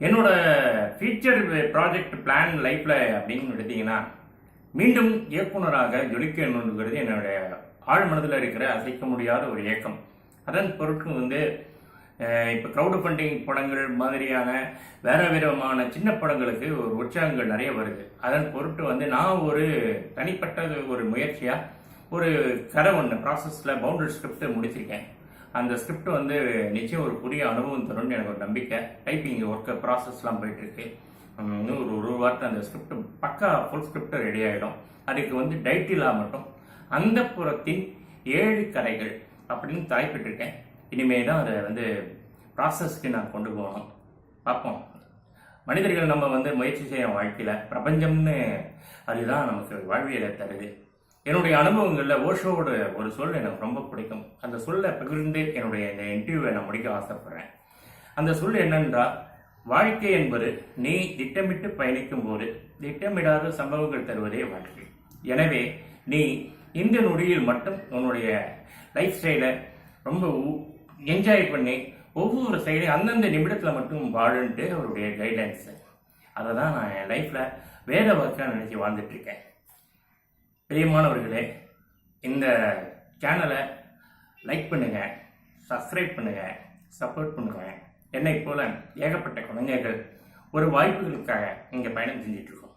என்னோட future project plan லைஃப்பில் அப்படின்னு எடுத்தீங்கன்னா மீண்டும் இயக்குனராக ஜொலிக்கணுங்கிறது என்னுடைய ஆழ் மனதில் இருக்கிற அசைக்க முடியாத ஒரு இயக்கம் அதன் பொருட்டு வந்து இப்போ க்ரௌடு ஃபண்டிங் படங்கள் மாதிரியான வேற விதமான சின்ன படங்களுக்கு ஒரு உற்சாகங்கள் நிறைய வருது. அதன் பொருட்டு வந்து நான் ஒரு தனிப்பட்ட ஒரு முயற்சியாக ஒரு கதை ஒன்று ப்ராசஸில் பவுண்டரி ஸ்கிரிப்டை முடிச்சிருக்கேன். அந்த ஸ்கிரிப்ட் வந்து நிச்சயம் ஒரு புதிய அனுபவம் தரும்னு எனக்கு ஒரு நம்பிக்கை. டைப்பிங் ஒர்க்கு ப்ராசஸ்லாம் போயிட்டு இருக்கு இன்னும் ஒரு ஒரு வாரத்தை அந்த ஸ்கிரிப்ட் பக்கா ஃபுல் ஸ்கிரிப்ட் ரெடி ஆகிடும் அதுக்கு வந்து டைட்டிலா மட்டும். அந்த புறத்தின் ஏழு கதைகள் அப்படின்னு தலைப்பிட்டிருக்கேன். இனிமே தான் அதை வந்து ப்ராசஸ்க்கு நான் கொண்டு போகணும். பார்ப்போம். மனிதர்கள் நம்ம வந்து முயற்சி செய்யும் வாழ்க்கையில் பிரபஞ்சம்னு அதுதான் நமக்கு வாழ்வியலை தருது. என்னுடைய அனுபவங்களில் ஓஷோவோட ஒரு சொல் எனக்கு ரொம்ப பிடிக்கும். அந்த சொல்லை பகிர்ந்து என்னுடைய இந்த இன்டர்வியூவை நான் முடிக்க ஆசைப்படுறேன். அந்த சொல் என்னென்றால் வாழ்க்கை என்பது நீ திட்டமிட்டு பயணிக்கும் போது திட்டமிடாத சம்பவங்கள் தருவதே வாழ்க்கை. எனவே நீ இந்த நொடியில் மட்டும் உன்னுடைய லைஃப் ஸ்டைலை ரொம்ப என்ஜாய் பண்ணி ஒவ்வொரு செயலையும் அந்தந்த நிமிடத்தில் மட்டும் வாழுன்ட்டு அவருடைய கைட்லைன்ஸு அதை தான் நான் என் லைஃப்பில் வேறு வாக்காக நினச்சி வாழ்ந்துட்டுருக்கேன் பிரியமானவர்களே இந்த சேனலை லைக் பண்ணுங்கள் சப்ஸ்கிரைப் பண்ணுங்கள் சப்போர்ட் பண்ணுங்கள் என்னை போல ஏகப்பட்ட குழந்தைகள் ஒரு வாய்ப்புகளுக்காக இங்கே பயணம் செஞ்சிட்ருக்கோம்